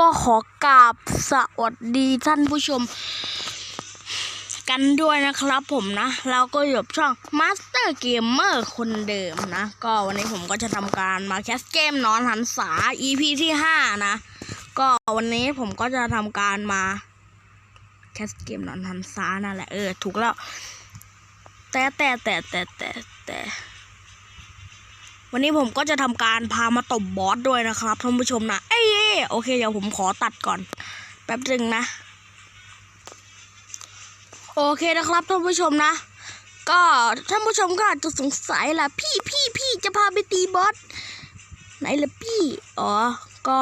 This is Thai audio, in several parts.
ก็ขอกราบสวัสดีท่านผู้ชม กันด้วยนะครับผมนะแล้วก็อยู่กับช่อง Master Gamer คนเดิมนะ ก็วันนี้ผมก็จะทำการมาแคสเกมนอนหันษา EP ที่5นะ ก็วันนี้ผมก็จะทำการมาแคสเกมนอนหันษานั่นแหละเออ ถูกแล้ว แต่แต่แต่แต่แต่แต่ วันนี้ผมก็จะทำการพามาตบบอสด้วยนะครับท่านผู้ชมนะเอ้ยเอ้ยโอเคเดี๋ยวผมขอตัดก่อน แป๊บนึงนะ โอเคนะครับท่านผู้ชมนะ ก็ท่านผู้ชมก็อาจจะสงสัยล่ะพี่พี่พี่จะพาไปตีบอสไหนล่ะพี่อ๋อก็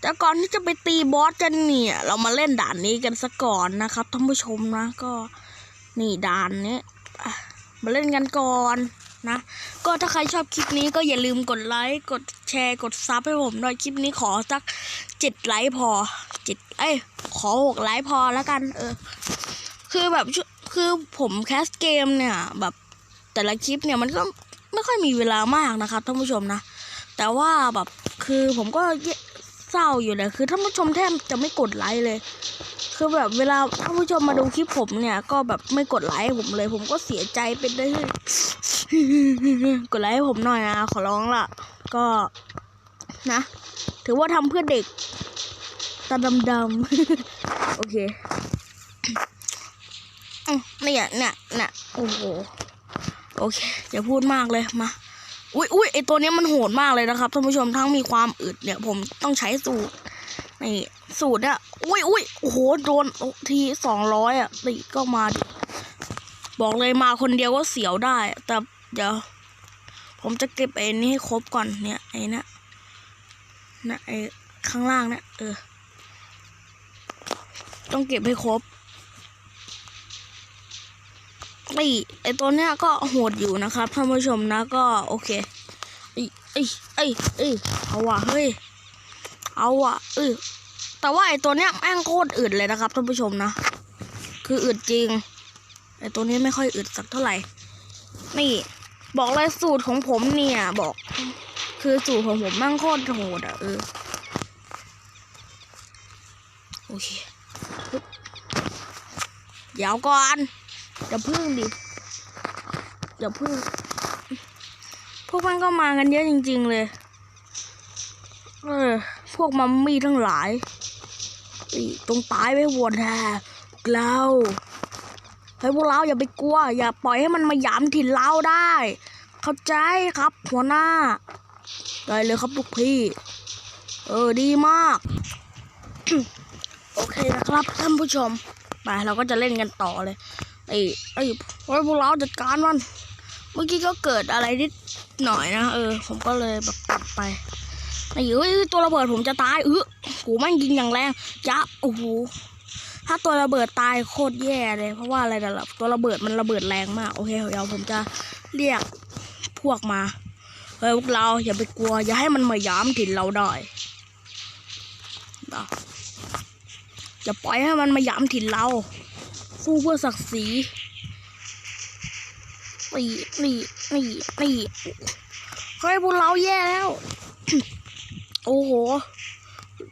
แต่ก่อนที่จะไปตีบอสกันเนี่ย เรามาเล่นด่านนี้กันซะก่อนนะครับท่านผู้ชมนะก็ นี่ด่านนี้มาเล่นกันก่อน นะ ก็ถ้าใครชอบคลิปนี้ก็อย่าลืมกดไลค์ กดแชร์ กดซับให้ผมหน่อยคลิปนี้ขอสักเจ็ดไลค์พอเจ็ดเอ้ย ขอหกไลค์พอแล้วกัน เออ คือแบบคือผมแคสเกมเนี่ย แบบแต่ละคลิปเนี่ยมันก็ไม่ค่อยมีเวลามากนะครับท่านผู้ชมนะ แต่ว่าแบบคือผมก็เศร้าอยู่เลยคือท่านผู้ชมแทบจะไม่กดไลค์เลย คือแบบเวลาท่านผู้ชมมาดูคลิปผมเนี่ย ก็แบบไม่กดไลค์ผมเลย ผมก็เสียใจเป็นได้กดไลค์ให้ผมหน่อยนะขอร้องล่ะก็นะ ถือว่าทำเพื่อเด็กตาดำๆโอเคเนี่ยเนี่ยเนี่ยโอ้โหโอเคอย่าพูดมากเลยมาอุ้ยอุ้ยไอตัวเนี้ยมันโหดมากเลยนะครับท่านผู้ชมทั้งมีความอึดเนี่ย ผมต้องใช้สูตร นี่สูตรเนี่ยอุ้ยอุ้ยโอ้โหโดนทีสองร้อยอะนี่ก็มาดิบอกเลยมาคนเดียวก็เสียวได้ แต่เดี๋ยว ผมจะเก็บไอ้นี้ให้ครบก่อนเนี่ยไอ้นะนะไอ้ข้างล่างเนี่ยเออ ต้องเก็บให้ครบไอไอ้ตัวเนี้ยก็โหดอยู่นะครับท่านผู้ชมนะก็โอเคไอยเอยเอยเอยเอาว่ะเฮ้ย เอาว่ะเออแต่ว่าไอตัวเนี้ยแม่งโคตรอึดเลยนะครับท่านผู้ชมนะ คืออึดจริง ไอตัวนี้ไม่ค่อยอึดสักเท่าไหร่ นี่ บอกเลยสูตรของผมเนี่ยบอก คือสูตรของผมแม่งโคตรโหดอะเออ โอเคเดี๋ยวก่อนอย่าพึ่งดิอย่าพึ่ง พวกมันก็มากันเยอะจริง ๆ เลย เออ พวกมัมมี่ทั้งหลายอีตรงตายไปหมดแทกเราเฮ้ยพวกเราอย่าไปกลัว อย่าปล่อยให้มันมาหยามถิ่นเราได้ เข้าใจครับ หัวหน้า ได้เลยครับลูกพี่ เออดีมาก โอเคนะครับท่านผู้ชมไปเราก็จะเล่นกันต่อเลยไอ้ไอ้พวกเราจัดการมัน เมื่อกี้ก็เกิดอะไรนิดหน่อยนะ เออ ผมก็เลยแบบตัดไป ไอ้เอ้ยตัวระเบิดผมจะตายเออโหแม่งยิงอย่างแรงจะโอ้โหถ้าตัวระเบิดตายโคตรแย่เลย เพราะว่าอะไรล่ะตัวระเบิดมันระเบิดแรงมากโอเคเดี๋ยวผมจะเรียกพวกมาเฮ้ยพวกเราอย่าไปกลัว อย่าให้มันมาย้ำถิ่นเราได้นะอย่าปล่อยให้มันมาย้ำถิ่นเราสู้เพื่อศักดิ์ศรีนี่นี่นี่นี่เฮ้ยพวกเราแย่แล้ว โอ้โห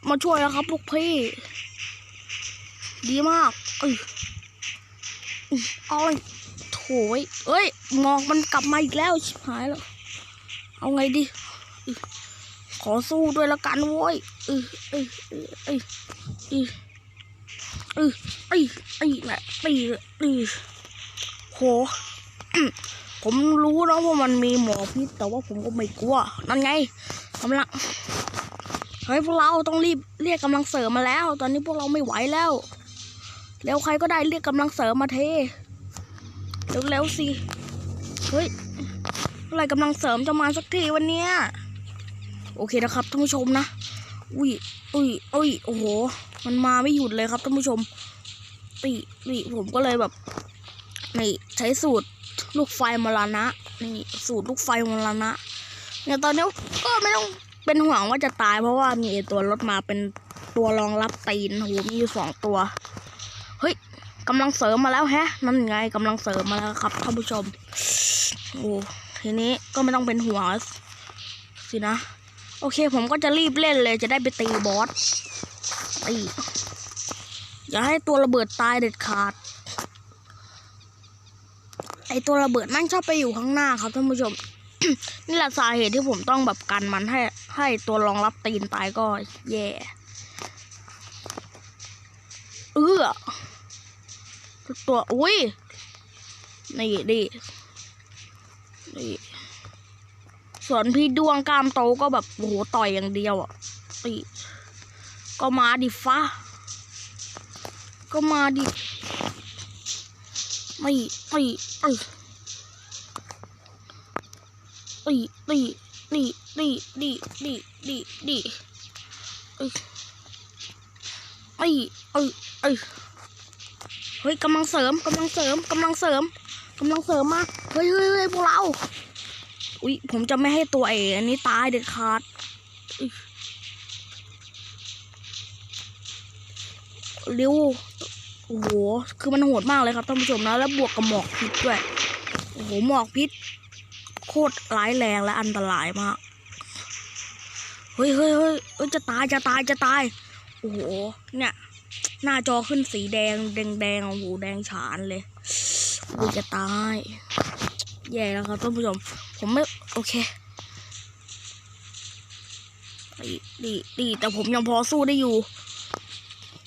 มาช่วยแล้วครับลูกพี่ ดีมาก เอ้ยอื้อเอาเลยโถยเอ้ยหมอกมันกลับมาอีกแล้ว ชิบหายแล้ว เอาไงดีอขอสู้ด้วยละกันโว้ยเออเออเออเออเออเออเออเออแหละเออเออโห ผมรู้นะว่ามันมีหมอพิษแต่ว่าผมก็ไม่กลัว นั่นไง กำลังเฮ้ยพวกเราต้องรีบเรียกกำลังเสริมมาแล้ว ตอนนี้พวกเราไม่ไหวแล้วแล้วใครก็ได้เรียกกำลังเสริมมาเทเร็วๆสิเฮ้ยเมื่อไรกำลังเสริมจะมาสักทีวันเนี้ยโอเคนะครับท่านผู้ชมนะอุ้ยอุ้ยอุ้ยโอ้โห มันมาไม่หยุดเลยครับท่านผู้ชมตีนี่ผมก็เลยแบบนี่ใช้สูตรลูกไฟมรณะนี่สูตรลูกไฟมรณะ เนี่ยตอนนี้ก็ไม่ต้องเป็นห่วงว่าจะตายเพราะว่ามีตัวรถมาเป็นตัวรองรับตีนโหมีอยู่สองตัว เฮ้ยกำลังเสริมมาแล้วแฮะ นั่นไงกำลังเสริมมาแล้วครับท่านผู้ชมโอ้ทีนี้ก็ไม่ต้องเป็นห่วงสินะ โอเค ผมก็จะรีบเล่นเลยจะได้ไปตีบอสตีอย่าให้ตัวระเบิดตายเด็ดขาด ไอตัวระเบิดนั่นชอบไปอยู่ข้างหน้าครับท่านผู้ชม นี่แหละสาเหตุที่ผมต้องแบบกันมันให้ให้ตัวรองรับตีนตายก็แย่ เอื้อตัว อุ้ย นี่ดินี่ส่วนพี่ดวงกามโตก็แบบโอ้โหต่อยอย่างเดียวอะนี่ก็มาดิฟ้า ก็มาดิไม่ไม่เอ้ย ตีตีตีตีตีตีตีตีเอ้ยเอ้ยเอ้ยเอ้ยเฮ้ยกำลังเสริมกำลังเสริมกำลังเสริมกำลังเสริมมาเฮ้ยเฮ้ยเฮ้ยพวกเราอุ๊ยผมจะไม่ให้ตัวไอ้อันนี้ตายเด็ดขาดเร็วโอ้โห คือมันโหดมากเลยครับท่านผู้ชมนะ แล้วบวกกับหมอกพิษด้วย โอ้โห หมอกพิษ คตรร้ายแรงและอันตรายมาก เฮ้ยเฮ้ยเฮ้ยจะตายจะตายจะตาย โอ้โห เนี่ย หน้าจอขึ้นสีแดง แดงแดงโอ้โหแดงฉานเลยโอ้ยจะตาย แย่แล้วครับท่านผู้ชม ผมไม่ โอเคดีดีดีแต่ผมยังพอสู้ได้อยู่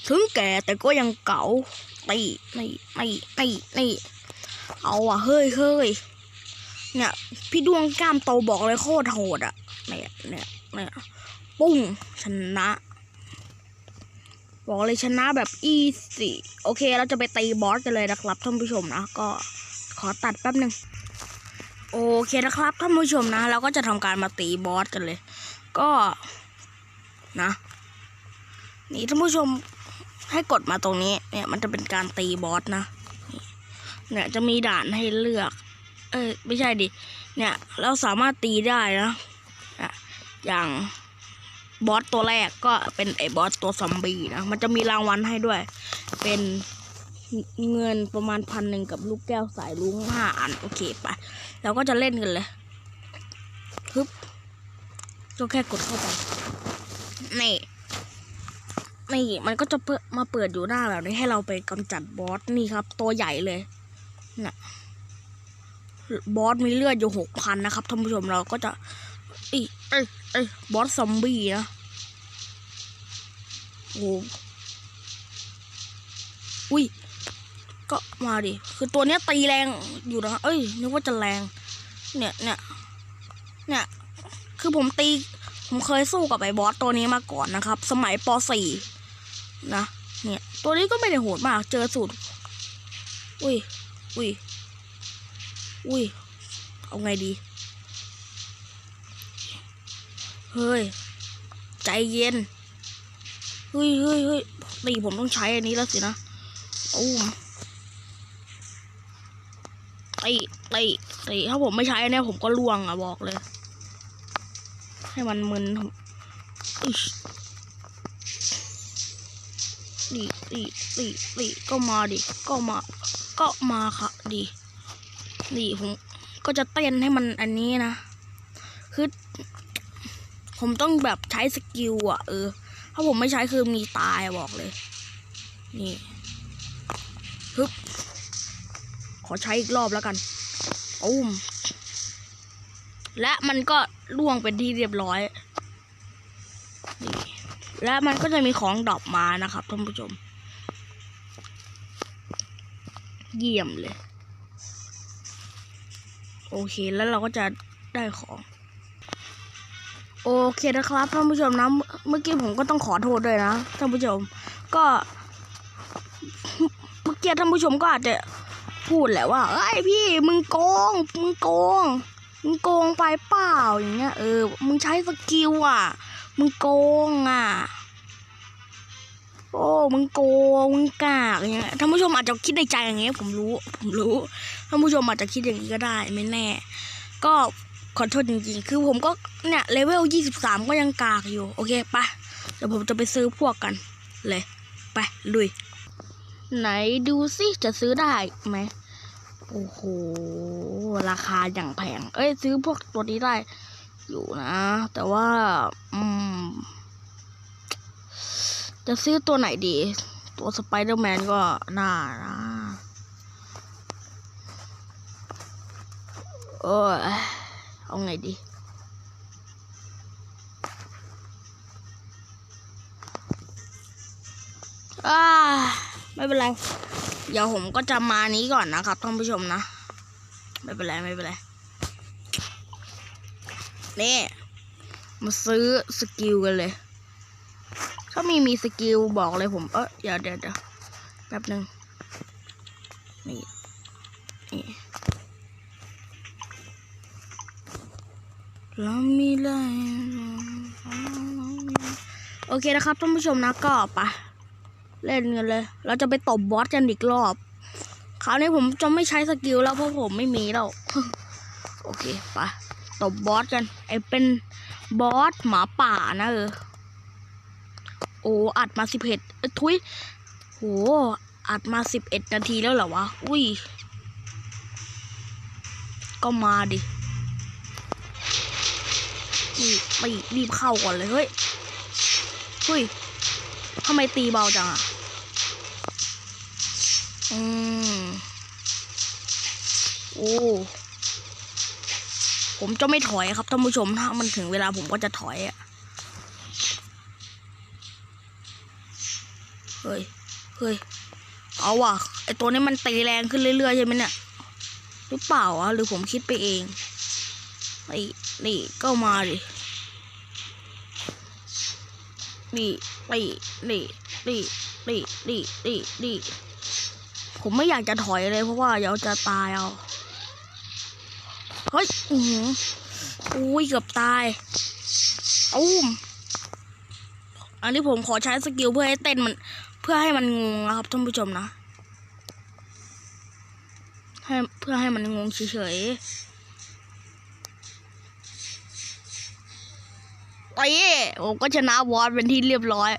ถึงแก่แต่ก็ยังเก๋าตีนี่นี่นี่นี่เอาอะเฮ้ยเฮ้ย เนี่ย พี่ดวงกล้ามโตบอกเลยโคตรโหดอะเนี่ยเนี่ยเนี่ยปุ้งชนะ บอกเลยชนะแบบอีสี่โอเค เราจะไปตีบอสกันเลยนะครับท่านผู้ชมนะ ก็ขอตัดแป๊บหนึ่งโอเคนะครับท่านผู้ชมนะ เราก็จะทำการมาตีบอสกันเลย ก็นะ นี่ท่านผู้ชมให้กดมาตรงนี้ เนี่ยมันจะเป็นการตีบอสนะ เนี่ยจะมีด่านให้เลือก ยไม่ใช่ดิ เนี่ย เราสามารถตีได้นะอย่างบอสตัวแรกก็เป็นไอ้บอสตัวซอมบี้นะ มันจะมีรางวัลให้ด้วย เป็นเงินประมาณพันหนึ่งกับลูกแก้วสายลุงห้าอัน โอเคไปเราก็จะเล่นกันเลยฮึบก็แค่กดเข้าไปนี่นี่มันก็จะเปิดมาเปิดอยู่หน้าแบบนี้ให้เราไปกำจัดบอสนี่ครับ ตัวใหญ่เลยน่ะ บอสมีเลือดอยู่หกพันนะครับท่านผู้ชมเราก็จะเอ้ยเอ้ยเอ้ยบอสซอมบี้นะโอ้อุ้ย ก็มาดิ คือตัวเนี้ยตีแรงอยู่นะ เอ้ย นึกว่าจะแรง เนี่ยเนี่ยเนี่ย คือผมตี ผมเคยสู้กับไอ้บอสตัวนี้มาก่อนนะครับ สมัยป .4 นะ เนี่ย ตัวนี้ก็ไม่ได้โหดมาก เจอสูตร อุ้ย อุ้ย อุ้ย เอาไงดี เฮ้ย ใจเย็น เฮ้ยเฮ้ยเฮ้ยตีผมต้องใช้อันนี้แล้วสินะอู้มตีตีตีถ้าผมไม่ใช้อันนี้ผมก็ล่วงอะบอกเลย ให้มันมึนดีดีดีดีก็มาดิ ก็มา ก็มาค่ะดี ดีผมก็จะเต้นให้มันอันนี้นะ คือผมต้องแบบใช้สกิลอะ เออ ถ้าผมไม่ใช้คือมีตายบอกเลย นี่ฮึบขอใช้อีกรอบแล้วกันอุ้มและมันก็ล่วงเป็นที่เรียบร้อยนี่และมันก็จะมีของดรอปมานะครับท่านผู้ชม เยี่ยมเลย โอเคแล้วเราก็จะได้ของโอเคนะครับท่านผู้ชมนะเมื่อกี้ผมก็ต้องขอโทษด้วยนะท่านผู้ชม ก็เมื่อกี้ท่านผู้ชมก็อาจจะพูดแหละว่าเอ้ยพี่มึงโกงมึงโกงมึงโกงไปเปล่าอย่างเงี้ยเออมึงใช้สกิลอะ มึงโกงอะ โอ้มึงโกงมึงกากอย่างเงี้ยท่านผู้ชมอาจจะคิดในใจอย่างเงี้ยผมรู้ผมรู้ ท่านผู้ชมอาจจะคิดอย่างนี้ก็ได้ไม่แน่ ก็ขอโทษจริงๆ คือผมก็เนี่ยเลเวลยี่สิบสามก็ยังกากอยู่ โอเคปะเดี๋ยวผมจะไปซื้อพวกกัน เลย ไปลุย ไหนดูสิจะซื้อได้ไหมโอ้โห ราคาอย่างแพง เอ้ย ซื้อพวกตัวนี้ได้อยู่นะ แต่ว่า อืม จะซื้อตัวไหนดี ตัวสไปเดอร์แมนก็น่านะ เออเอาไงดีอ่าไม่เป็นไร เดี๋ยวผมก็จะมานี้ก่อนนะครับท่านผู้ชมนะ ไม่เป็นไร ไม่เป็นไร นี่ มาซื้อสกิลกันเลย ถ้ามีมีสกิลบอกเลยผม เออเดี๋ยวเดี๋ยวเดี๋ยวแป๊บหนึ่งนี่ เรามีอะไรโอเคนะครับท่านผู้ชมนะก็ไปเล่นกันเลย เราจะไปตบบอสกันอีกรอบ คราวนี้ผมจะไม่ใช้สกิลแล้วเพราะผมไม่มีแล้ว โอเคไปตบบอสกัน ไอเป็นบอสหมาป่านะเออ โอ้อัดมาสิบเอ็ดทุยโหอัดมาสิบเอ็ดนาทีแล้วเหรอวะ อุ้ย ก็มาดิ นี่ไม่รีบเข้าก่อนเลยเฮ้ยเฮ้ยทำไมตีเบาจังอะ อืม โอ้ ผมจะไม่ถอยครับท่านผู้ชม ถ้ามันถึงเวลาผมก็จะถอยอะ เฮ้ย เฮ้ย เอาว่ะ ไอตัวนี้มันตีแรงขึ้นเรื่อยๆใช่ไหมเนี่ย หรือเปล่าอะ หรือผมคิดไปเอง ไอ นี่ก็มาดินี่นี่นี่นี่นี่นี่นี่นี่ผมไม่อยากจะถอยเลยเพราะว่าเดี๋ยวจะตายเอา เฮ้ยอือหืออุ้ยเกือบตายอุ้มอันนี้ผมขอใช้สกิลเพื่อให้เต้นมัน เพื่อให้มันงงนะครับท่านผู้ชมนะ ให้เพื่อให้มันงงเฉยๆ ไปผมก็ชนะวอสเป็นที่เรียบร้อย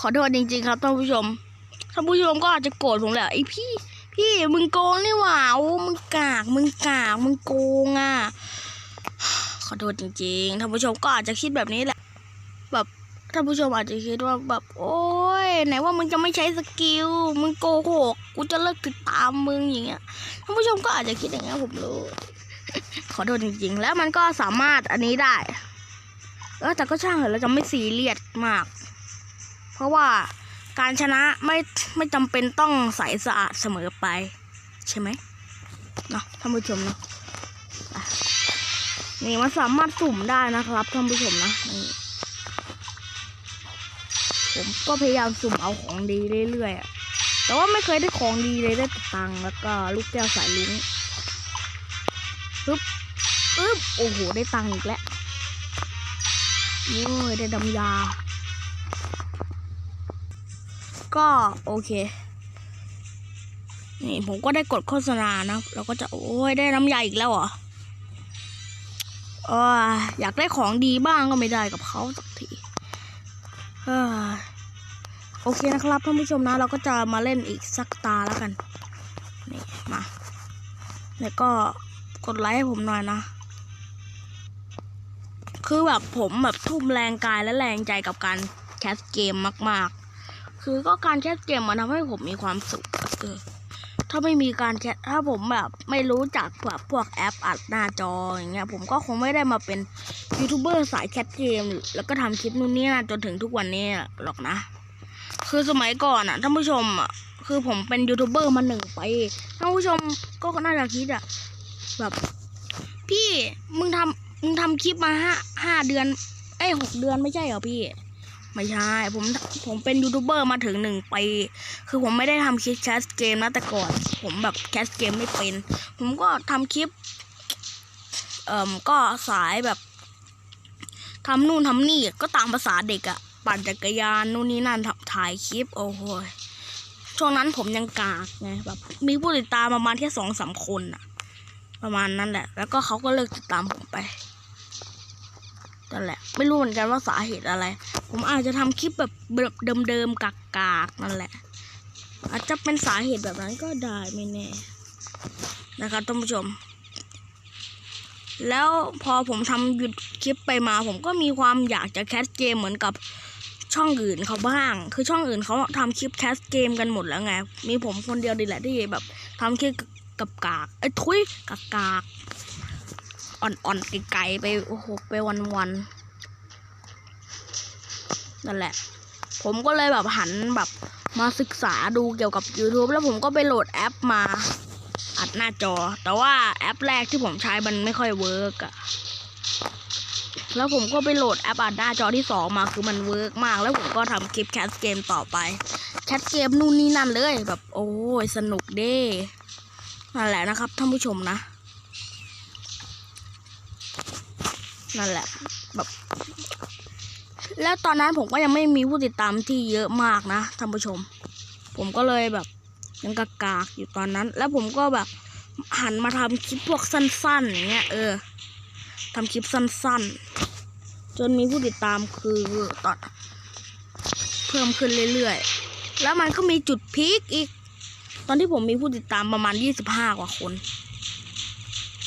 ขอโทษจริง ๆ ครับท่านผู้ชมท่านผู้ชมก็อาจจะโกรธผมแหละไอพี่ พี่มึงโกงนี่หว่าโอ้มึงกากมึงกากมึงโกงอะขอโทษจริงๆท่านผู้ชมก็อาจจะคิดแบบนี้แหละ แบบท่านผู้ชมอาจจะคิดว่าแบบ โอ้ยไหนว่ามึงจะไม่ใช้สกิลมึงโกหกกูจะเลิกติดตามมึงอย่างเงี้ยท่านผู้ชมก็อาจจะคิดอย่างเงี้ยผมรู้ ขอโทษจริงๆ แล้วมันก็สามารถอันนี้ได้ เออแต่ก็ช่างเถอะเราจะไม่ซีเรียสมาก เพราะว่าการชนะไม่ไม่จำเป็นต้องใสสะอาดเสมอไป ใช่ไหมเนาะท่านผู้ชมเนาะนี่มันสามารถสุ่มได้นะครับท่านผู้ชมนะนี่ผมก็พยายามสุ่มเอาของดีเรื่อยๆแต่ว่าไม่เคยได้ของดีเลยได้ต่ตังแล้วก็ลูกแก้วสายลุง ปึ๊บปึ๊บโอ้โห ได้ตังค์อีกแล้วโอ้ยได้ดำยา ก็โอเค นี่ผมก็ได้กดโฆษณานะเราก็จะโอ้ยได้น้ำยาอีกแล้วเหรออออยากได้ของดีบ้างก็ไม่ได้กับเขาสักทีโอเคนะครับท่านผู้ชมนะ เราก็จะมาเล่นอีกสักตาแล้วกัน นี่มา แล้วก็ กดไลค์ให้ผมหน่อยนะ คือแบบผมแบบทุ่มแรงกายและแรงใจกับการแคสเกมมาก ๆ คือก็การแคสเกมมันทำให้ผมมีความสุขเออถ้าไม่มีการแคสถ้าผมแบบไม่รู้จักแบบพวกแอปอัดหน้าจออย่างเงี้ย ผมก็คงไม่ได้มาเป็นยูทูบเบอร์สายแคสเกมแล้วก็ทำคลิปนู่นนี่นั่นจนถึงทุกวันนี้หรอกนะ คือสมัยก่อนอะท่านผู้ชมอะคือผมเป็นยูทูบเบอร์มาหนึ่งปีท่านผู้ชมก็น่าจะคิดอะ แบบ พี่มึงทำมึงทำคลิปมาห้าห้าเดือน เอ้ยหกเดือนไม่ใช่เหรอพี่ ไม่ใช่ ผมผมเป็นยูทูบเบอร์มาถึงหนึ่งปีคือผมไม่ได้ทำคลิปแคสเกมนะแต่ก่อน ผมแบบแคสเกมไม่เป็น ผมก็ทำคลิป เอ่มก็สายแบบทำนู่นทำนี่ก็ตามภาษาเด็กอะปั่นจักรยานนู่นนี่นั่นถ่ายคลิปโอ้โหช่วงนั้นผมยังกากไงแบบมีผู้ติดตามประมาณแค่สองสามคนอะ ประมาณนั้นแหละ แล้วก็เขาก็เลิกติดตามผมไปนั่นแหละ ไม่รู้เหมือนกันว่าสาเหตุอะไร ผมอาจจะทำคลิปแบบแบบเดิมๆกากๆนั่นแหละ อาจจะเป็นสาเหตุแบบนั้นก็ได้ไม่แน่ นะครับท่านผู้ชม แล้วพอผมทำหยุดคลิปไปมา ผมก็มีความอยากจะแคสเกมเหมือนกับช่องอื่นเขาบ้าง คือช่องอื่นเขาทำคลิปแคสเกมกันหมดแล้วไง มีผมคนเดียวดีแหละที่แบบทำคลิป กับกากไอ้ยทุยกากกากอ่อนๆไกลๆไปโอ้โหไปวันๆนั่นแหละ ผมก็เลยแบบหันแบบมาศึกษาดูเกี่ยวกับ YouTube แล้วผมก็ไปโหลดแอปมาอัดหน้าจอ แต่ว่าแอปแรกที่ผมใช้มันไม่ค่อยเวิร์กอะแล้วผมก็ไปโหลดแอปอัดหน้าจอที่สองมาคือมันเวิร์กมาก แล้วผมก็ทำคลิปแคสเกมต่อไปแคสเกมนู่นนี่นั่นเลยแบบ โอ้ยสนุกเด้ นั่นแหละนะครับท่านผู้ชมนะ นั่นแหละแบบแล้วตอนนั้นผมก็ยังไม่มีผู้ติดตามที่เยอะมากนะท่านผู้ชม ผมก็เลยแบบ ยังกากากอยู่ตอนนั้น แล้วผมก็แบบหันมาทำคลิปพวกสั้นๆอย่างเงี้ยเออทำคลิปสั้นๆ จนมีผู้ติดตามคือตอนเพิ่มขึ้นเรื่อยๆ แล้วมันก็มีจุดพีคอีก ตอนที่ผมมีผู้ติดตามประมาณยี่สิบห้ากว่าคน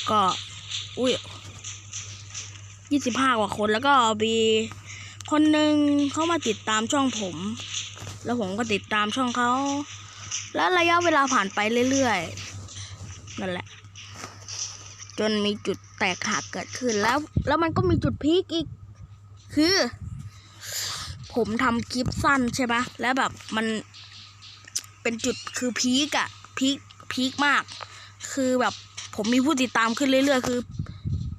ก็ อุ้ยยี่สิบห้ากว่าคนแล้วก็มีคนหนึ่งเขามาติดตามช่องผม แล้วผมก็ติดตามช่องเขา แล้วระยะเวลาผ่านไปเรื่อยๆนั่นแหละ จนมีจุดแตกหักเกิดขึ้นแล้ว แล้วมันก็มีจุดพีคอีก คือ ผมทำคลิปสั้นใช่ปะแล้วแบบมัน เป็นจุดคือพีคอะพีคพีคมาก คือแบบผมมีผู้ติดตามขึ้นเรื่อย ๆ คือ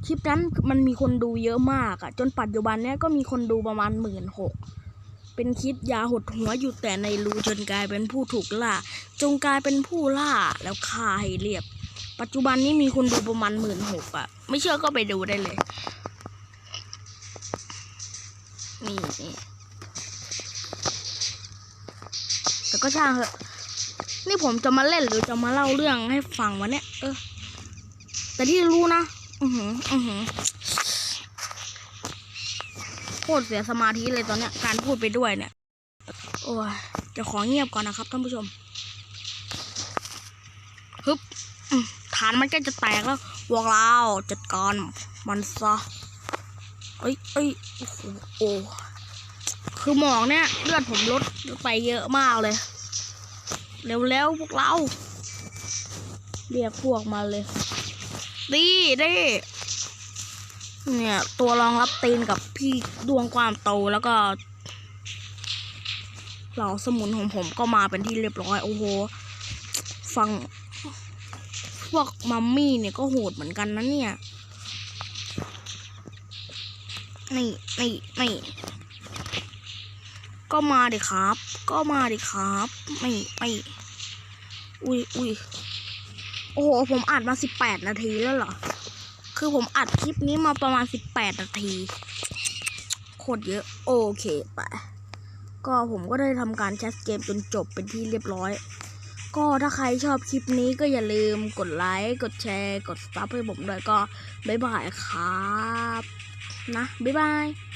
คลิปนั้นมันมีคนดูเยอะมากอะจนปัจจุบันเนี้ยก็มีคนดูประมาณหมื่นหกเป็นคลิปยาหดหัวอยู่แต่ในรูจนกลายเป็นผู้ถูกล่า จงกลายเป็นผู้ล่าแล้วฆ่าให้เรียบ ปัจจุบันนี้มีคนดูประมาณหมื่นหกอะไม่เชื่อก็ไปดูได้เลยนี่นี่แต่ก็ช่างเถอะ นี่ผมจะมาเล่นหรือจะมาเล่าเรื่องให้ฟังวะเนี่ย เออ แต่ที่รู้นะ อือหือ อือหือ โคตรเสียสมาธิเลยตอนเนี้ย การพูดไปด้วยเนี่ย โอ้ย จะขอเงียบก่อนนะครับท่านผู้ชม ฮึบฐานมันใกล้จะแตกแล้ววอกเราจัดการมันซะ เอ้ยเอ้ยโอ้โหโอ้คือหมองเนี่ย เลือดผมลดไปเยอะมากเลย เร็วๆพวกเรา เรียกพวกมาเลยดีดีเนี่ย ตัวรองรับตีนกับพี่ดวงความโตแล้วก็เหล่าสมุนของผมก็มาเป็นที่เรียบร้อย โอ้โห ฟัง พวกมัมมี่เนี่ยก็โหดเหมือนกันนะเนี่ย นี่นี่นี่ ก็มาดิครับ ก็มาดิครับ ไม่ไม่อุ้ยอุ้ยโอ้โห ผมอัดมาสิบแปดนาทีแล้วเหรอ คือผมอัดคลิปนี้มาประมาณสิบแปดนาที โคตรเยอะ โอเคไป ก็ผมก็ได้ทำการแคสเกมจนจบเป็นที่เรียบร้อย ก็ถ้าใครชอบคลิปนี้ก็อย่าลืมกดไลค์ กดแชร์ กดซับให้ผมด้วยก็บ๊ายบายครับ นะ บ๊ายบาย